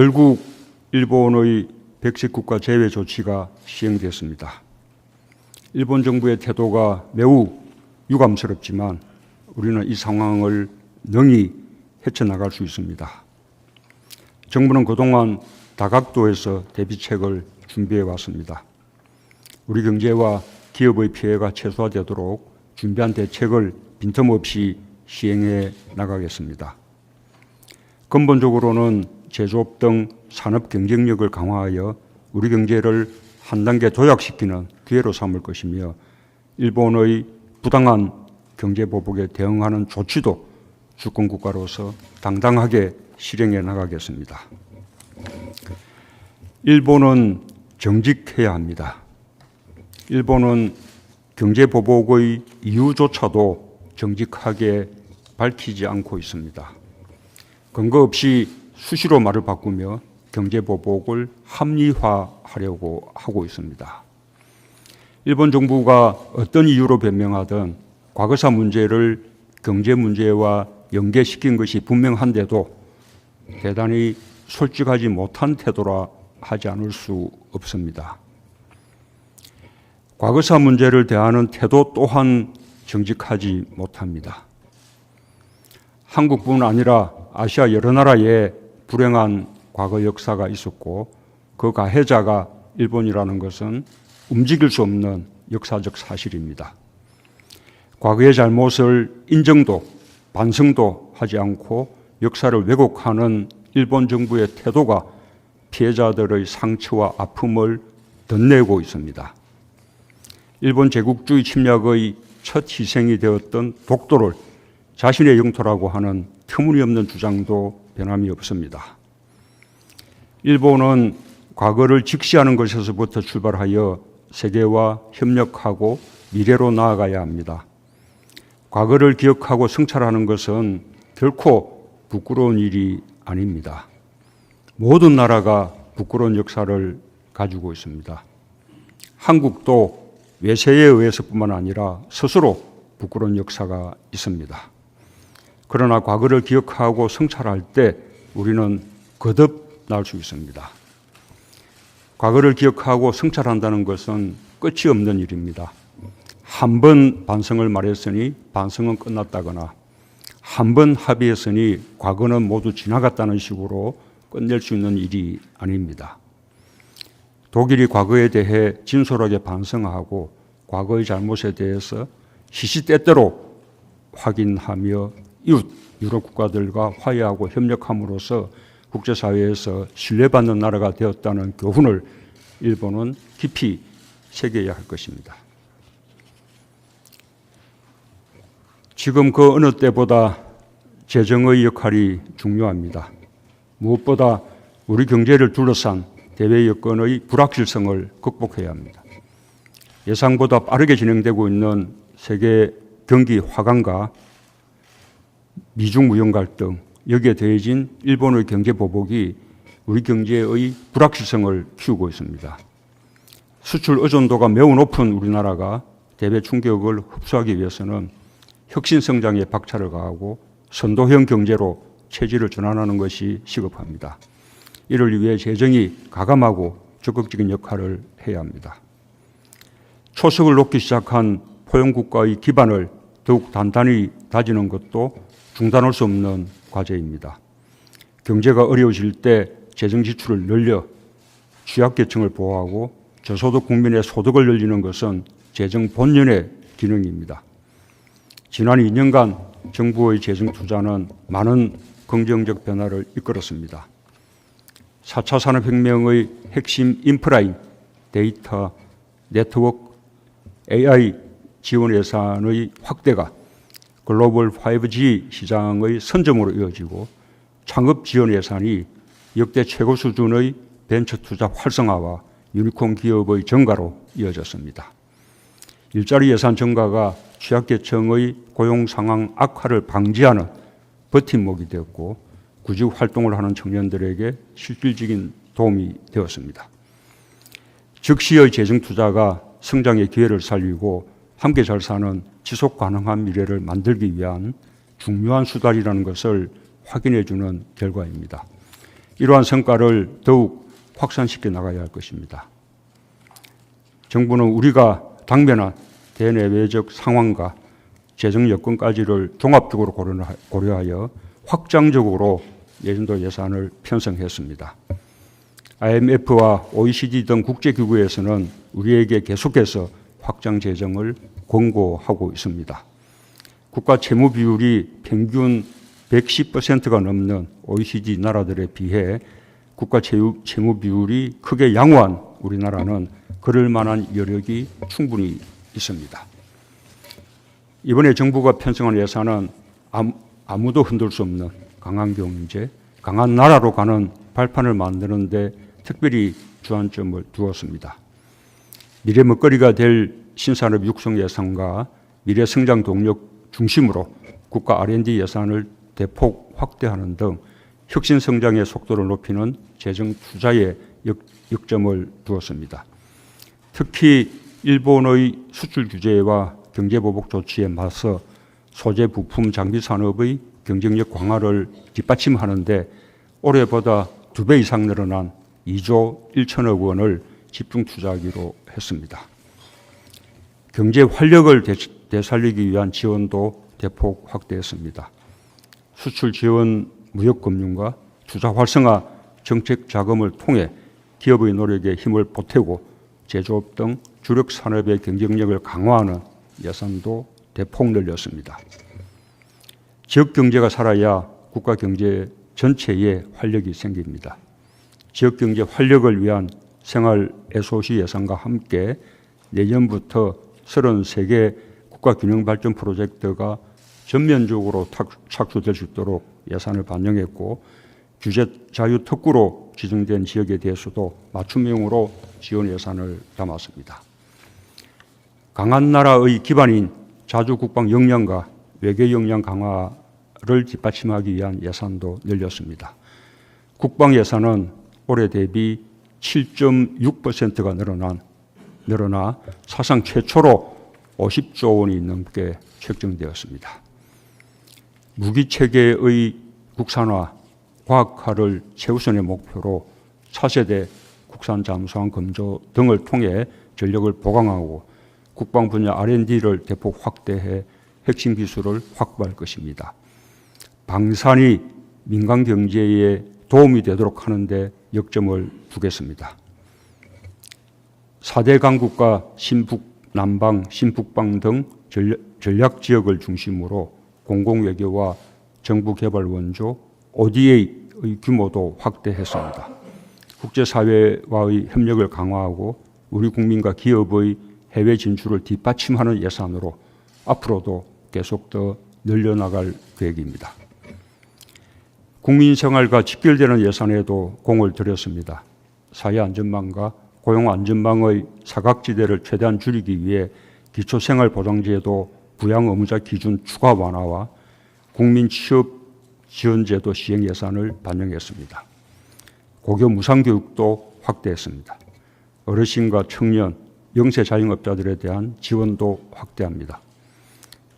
결국 일본의 백색 국가 제외 조치가 시행됐습니다. 일본 정부의 태도가 매우 유감스럽지만 우리는 이 상황을 능히 헤쳐나갈 수 있습니다. 정부는 그동안 다각도에서 대비책을 준비해 왔습니다. 우리 경제와 기업의 피해가 최소화되도록 준비한 대책을 빈틈없이 시행해 나가겠습니다. 근본적으로는 제조업 등 산업 경쟁력을 강화하여 우리 경제를 한 단계 도약시키는 기회로 삼을 것이며 일본의 부당한 경제 보복에 대응하는 조치도 주권 국가로서 당당하게 실행해 나가겠습니다. 일본은 정직해야 합니다. 일본은 경제 보복의 이유조차도 정직하게 밝히지 않고 있습니다. 근거 없이 수시로 말을 바꾸며 경제 보복을 합리화하려고 하고 있습니다. 일본 정부가 어떤 이유로 변명하든 과거사 문제를 경제 문제와 연계시킨 것이 분명한데도 대단히 솔직하지 못한 태도라 하지 않을 수 없습니다. 과거사 문제를 대하는 태도 또한 정직하지 못합니다. 한국뿐 아니라 아시아 여러 나라에 불행한 과거 역사가 있었고 그 가해자가 일본이라는 것은 움직일 수 없는 역사적 사실입니다. 과거의 잘못을 인정도 반성도 하지 않고 역사를 왜곡하는 일본 정부의 태도가 피해자들의 상처와 아픔을 덧내고 있습니다. 일본 제국주의 침략의 첫 희생이 되었던 독도를 자신의 영토라고 하는 터무니없는 주장도 변함이 없습니다. 일본은 과거를 직시하는 것에서부터 출발하여 세계와 협력하고 미래로 나아가야 합니다. 과거를 기억하고 성찰하는 것은 결코 부끄러운 일이 아닙니다. 모든 나라가 부끄러운 역사를 가지고 있습니다. 한국도 외세에 의해서뿐만 아니라 스스로 부끄러운 역사가 있습니다. 그러나 과거를 기억하고 성찰할 때 우리는 거듭날 수 있습니다. 과거를 기억하고 성찰한다는 것은 끝이 없는 일입니다. 한 번 반성을 말했으니 반성은 끝났다거나 한 번 합의했으니 과거는 모두 지나갔다는 식으로 끝낼 수 있는 일이 아닙니다. 독일이 과거에 대해 진솔하게 반성하고 과거의 잘못에 대해서 시시때때로 확인하며 이웃 유럽 국가들과 화해하고 협력함으로써 국제사회에서 신뢰받는 나라가 되었다는 교훈을 일본은 깊이 새겨야 할 것입니다. 지금 그 어느 때보다 재정의 역할이 중요합니다. 무엇보다 우리 경제를 둘러싼 대외 여건의 불확실성을 극복해야 합니다. 예상보다 빠르게 진행되고 있는 세계 경기 화강과 미중 무역 갈등 여기에 더해진 일본의 경제 보복이 우리 경제의 불확실성을 키우고 있습니다. 수출 의존도가 매우 높은 우리나라가 대외 충격을 흡수하기 위해서는 혁신 성장에 박차를 가하고 선도형 경제로 체질을 전환하는 것이 시급합니다. 이를 위해 재정이 가감하고 적극적인 역할을 해야 합니다. 초석을 놓기 시작한 포용국가의 기반을 더욱 단단히 다지는 것도 중단할 수 없는 과제입니다. 경제가 어려워질 때 재정 지출을 늘려 취약계층을 보호하고 저소득 국민의 소득을 늘리는 것은 재정 본연의 기능입니다. 지난 2년간 정부의 재정 투자는 많은 긍정적 변화를 이끌었습니다. 4차 산업혁명의 핵심 인프라인 데이터, 네트워크, AI 지원 예산의 확대가 글로벌 5G 시장의 선점으로 이어지고 창업 지원 예산이 역대 최고 수준의 벤처 투자 활성화와 유니콘 기업의 증가로 이어졌습니다. 일자리 예산 증가가 취약계층의 고용 상황 악화를 방지하는 버팀목이 되었고 구직 활동을 하는 청년들에게 실질적인 도움이 되었습니다. 즉시의 재정 투자가 성장의 기회를 살리고 함께 잘 사는 지속 가능한 미래를 만들기 위한 중요한 수단이라는 것을 확인해 주는 결과입니다. 이러한 성과를 더욱 확산시켜 나가야 할 것입니다. 정부는 우리가 당면한 대내외적 상황과 재정 여건까지를 종합적으로 고려하- 고려하여 확장적으로 내년도 예산을 편성했습니다. IMF와 OECD 등 국제기구에서는 우리에게 계속해서 확장 재정을 권고하고 있습니다. 국가 채무 비율이 평균 110%가 넘는 OECD 나라들에 비해 국가 채무, 비율이 크게 양호한 우리나라는 그럴 만한 여력이 충분히 있습니다. 이번에 정부가 편성한 예산은 아무- 아무도 흔들 수 없는 강한 경제, 강한 나라로 가는 발판을 만드는데 특별히 주안점을 두었습니다. 미래 먹거리가 될 신산업 육성 예산과 미래 성장 동력 중심으로 국가 R&D 예산을 대폭 확대하는 등 혁신 성장의 속도를 높이는 재정 투자에 역, 역점을 두었습니다. 특히 일본의 수출 규제와 경제 보복 조치에 맞서 소재 부품 장비 산업의 경쟁력 강화를 뒷받침하는데 올해보다 두 배 이상 늘어난 2조 1천억 원을 집중 투자하기로 했습니다. 경제 활력을 되- 되살리기 위한 지원도 대폭 확대했습니다. 수출 지원, 무역 금융과 투자 활성화 정책 자금을 통해 기업의 노력에 힘을 보태고 제조업 등 주력 산업의 경쟁력을 강화하는 예산도 대폭 늘렸습니다. 지역 경제가 살아야 국가 경제 전체에 활력이 생깁니다. 지역 경제 활력을 위한 생활 SOC 예산과 함께 내년부터 33개 국가 균형 발전 프로젝트가 전면적으로 탁- 착수될 수 있도록 예산을 반영했고 규제 자유 특구로 지정된 지역에 대해서도 맞춤형으로 지원 예산을 담았습니다. 강한 나라의 기반인 자주 국방 역량과 외교 역량 강화를 뒷받침하기 위한 예산도 늘렸습니다. 국방 예산은 올해 대비 7.6%가 늘어난 늘어나 사상 최초로 50조 원이 넘게 책정되었습니다. 무기 체계의 국산화, 과학화를 최우선의 목표로 차세대 국산 잠수함 검조 등을 통해 전력을 보강하고 국방 분야 R&D를 대폭 확대해 핵심 기술을 확보할 것입니다. 방산이 민간 경제에 도움이 되도록 하는데 역점을 두겠습니다. 4대 강국과 신북, 남방, 신북방 등 전략 지역을 중심으로 공공외교와 정부개발 원조, ODA의 규모도 확대했습니다. 국제사회와의 협력을 강화하고 우리 국민과 기업의 해외 진출을 뒷받침하는 예산으로 앞으로도 계속 더 늘려나갈 계획입니다. 국민 생활과 직결되는 예산에도 공을 들였습니다. 사회 안전망과 고용 안전망의 사각지대를 최대한 줄이기 위해 기초생활보장제도 부양 의무자 기준 추가 완화와 국민 취업 지원제도 시행 예산을 반영했습니다. 고교 무상교육도 확대했습니다. 어르신과 청년, 영세 자영업자들에 대한 지원도 확대합니다.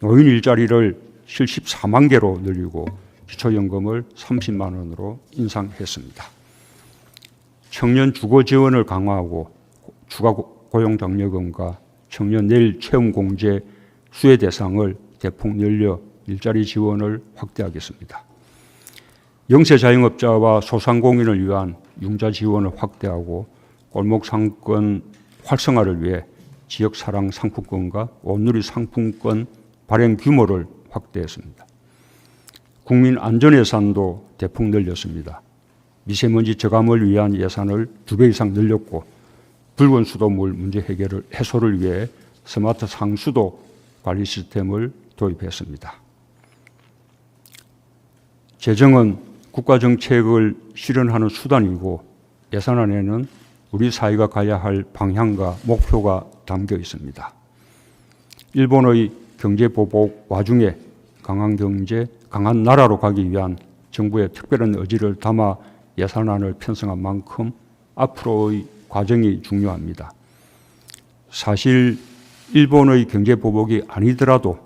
노인 일자리를 실 14만 개로 늘리고 기초연금을 30만 원으로 인상했습니다. 청년 주거 지원을 강화하고 추가 고용 장려금과 청년 내일 체험 공제 수혜 대상을 대폭 늘려 일자리 지원을 확대하겠습니다. 영세 자영업자와 소상공인을 위한 융자 지원을 확대하고 골목 상권 활성화를 위해 지역 사랑 상품권과 온누리 상품권 발행 규모를 확대했습니다. 국민 안전 예산도 대폭 늘렸습니다. 미세먼지 저감을 위한 예산을 두 배 이상 늘렸고 붉은 수도물 문제 해결을 해소를 위해 스마트 상수도 관리 시스템을 도입했습니다. 재정은 국가 정책을 실현하는 수단이고 예산안에는 우리 사회가 가야 할 방향과 목표가 담겨 있습니다. 일본의 경제 보복 와중에 강한 경제, 강한 나라로 가기 위한 정부의 특별한 의지를 담아 예산안을 편성한 만큼 앞으로의 과정이 중요합니다. 사실 일본의 경제 보복이 아니더라도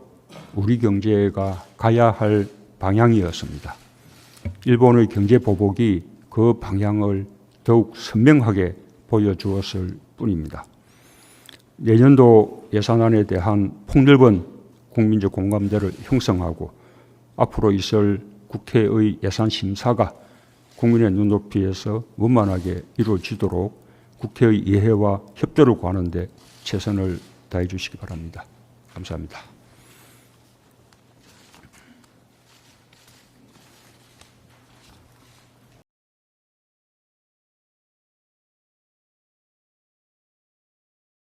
우리 경제가 가야 할 방향이었습니다. 일본의 경제 보복이 그 방향을 더욱 선명하게 보여주었을 뿐입니다. 내년도 예산안에 대한 폭넓은 국민적 공감대를 형성하고 앞으로 있을 국회의 예산 심사가 국민의 눈높이에서 원만하게 이루어지도록 국회의 이해와 협조를 구하는 데 최선을 다해 주시기 바랍니다. 감사합니다.